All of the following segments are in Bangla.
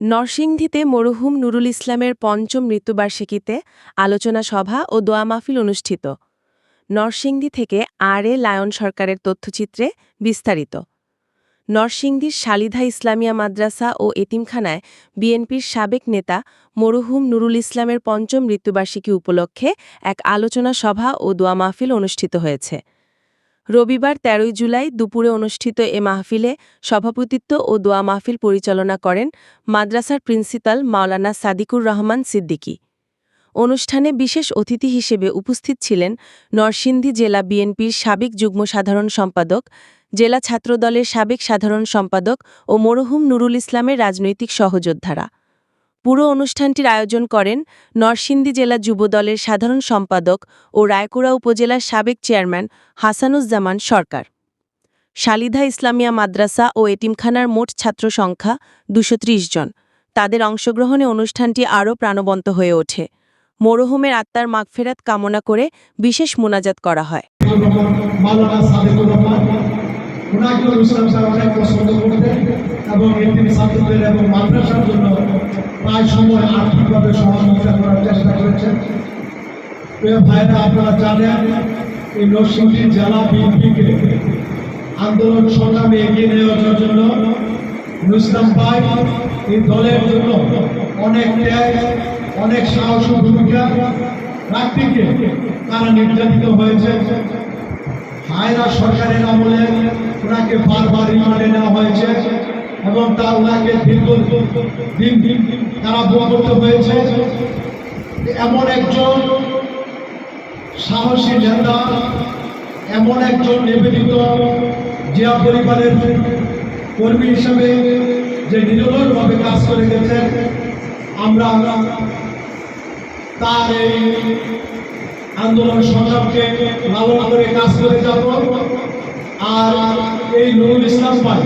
নরসিংদীতে মরহুম নুরুল ইসলামের পঞ্চম মৃত্যুবার্ষিকীতে আলোচনা সভা ও দোয়া মাহফিল অনুষ্ঠিত। নরসিংদী থেকে আর এ লায়ন সরকারের তথ্যচিত্রে বিস্তারিত। নরসিংদীর শালিধা ইসলামিয়া মাদ্রাসা ও এতিমখানায় বিএনপির সাবেক নেতা মরহুম নুরুল ইসলামের পঞ্চম মৃত্যুবার্ষিকী উপলক্ষে এক আলোচনা সভা ও দোয়া মাহফিল অনুষ্ঠিত হয়েছে। রবিবার ১৩ জুলাই দুপুরে অনুষ্ঠিত এ মাহফিলে সভাপতিত্ব ও দোয়া মাহফিল পরিচালনা করেন মাদ্রাসার প্রিন্সিপাল মাওলানা সাদিকুর রহমান সিদ্দিকী। অনুষ্ঠানে বিশেষ অতিথি হিসেবে উপস্থিত ছিলেন নরসিংদী জেলা বিএনপির সাবেক যুগ্ম সাধারণ সম্পাদক, জেলা ছাত্রদলের সাবেক সাধারণ সম্পাদক ও মরহুম নুরুল ইসলামের রাজনৈতিক সহযোদ্ধারা। পুরো অনুষ্ঠানটির আয়োজন করেন নরসিংদী জেলা যুবদলের সাধারণ সম্পাদক ও রায়কুড়া উপজেলার সাবেক চেয়ারম্যান হাসানুজ্জামান সরকার। শালিধা ইসলামিয়া মাদ্রাসা ও এটিমখানার মোট ছাত্র সংখ্যা দুশো জন। তাদের অংশগ্রহণে অনুষ্ঠানটি আরও প্রাণবন্ত হয়ে ওঠে। মরহুমের আত্মার মাগফেরাত কামনা করে বিশেষ মোনাজাত করা হয়। মাওলানা সাদেকুর রহমান ওনাকে পছন্দ করতেন এবং এটিম ছাত্রদের এবং মাদ্রাসার জন্য প্রায় সময় আর্থিকভাবে সহযোগিতা করার চেষ্টা করেছেন। ভাইরা, আপনারা জানেন এই নরসিংদী জেলা বিএনপিকে আন্দোলন সংগ্রামে এগিয়ে নিয়ে যাওয়ার জন্য নুসলাম ভাই এই দলের জন্য অনেক ত্যাগ, অনেক সাহস ও ভূমিকা রাখতে গিয়ে তারা নির্যাতিত হয়েছে। হায়রা সরকারের আমলে ওনাকে বারবার রিমান্ডে নেওয়া হয়েছে এবং তা ওনাকে দীর্ঘ দিন দিন তারা করতে হয়েছে। এমন একজন সাহসী নেতা, এমন একজন নিবেদিত জিয়া পরিবারের কর্মী হিসেবে যে নিরলসভাবে কাজ করে গেছেন, আমরা তার এই আন্দোলন সংগ্রামকে লালন করে কাজ করে যাব। আর এই নুরুল ইসলাম ভাই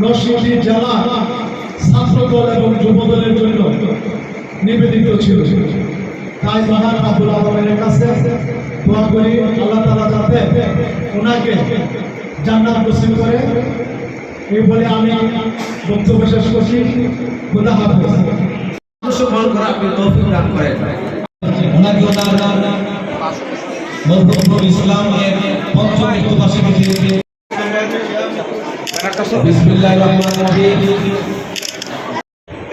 নরসিংদী জেলা ছাত্র দল এবং যুব দলের জন্য নিবেদিত ছিল। তাই মহান আবুল আলমের কাছে দোয়া করি আল্লাহ তালা যাতে ওনাকে জান্নাত নসিব করে। এই বলে আমি বক্তব্য শেষ করছি। খোদা হাফেজ। অংশগ্রহণ করা আপনি তৌফিক দান করেন। ওনাকে ওনার মরহুম ইসলাম এর পঞ্চম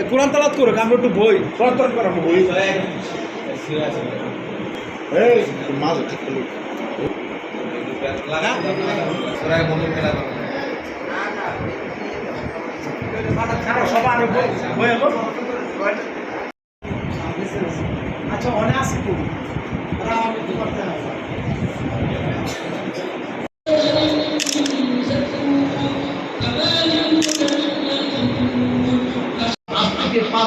কোরআন তালাত করো আমরা একটু বই কোরআন তালাত করা বই। আচ্ছা অনেক আছে তো। ওরা কি করতে হবে।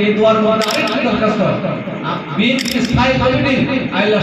এই দোয়ার মধ্যে আরেকটি দরখাস্ত বিএনপি স্থায়ী কমিটি আল্লাহ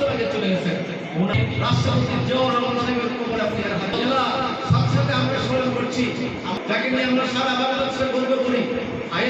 চলে গেছেন রাষ্ট্রপতি জিয়াউর রহমানের উপর আমরা করছি, যাকে নিয়ে আমরা সারা বাংলাদেশে গর্ব করি আয়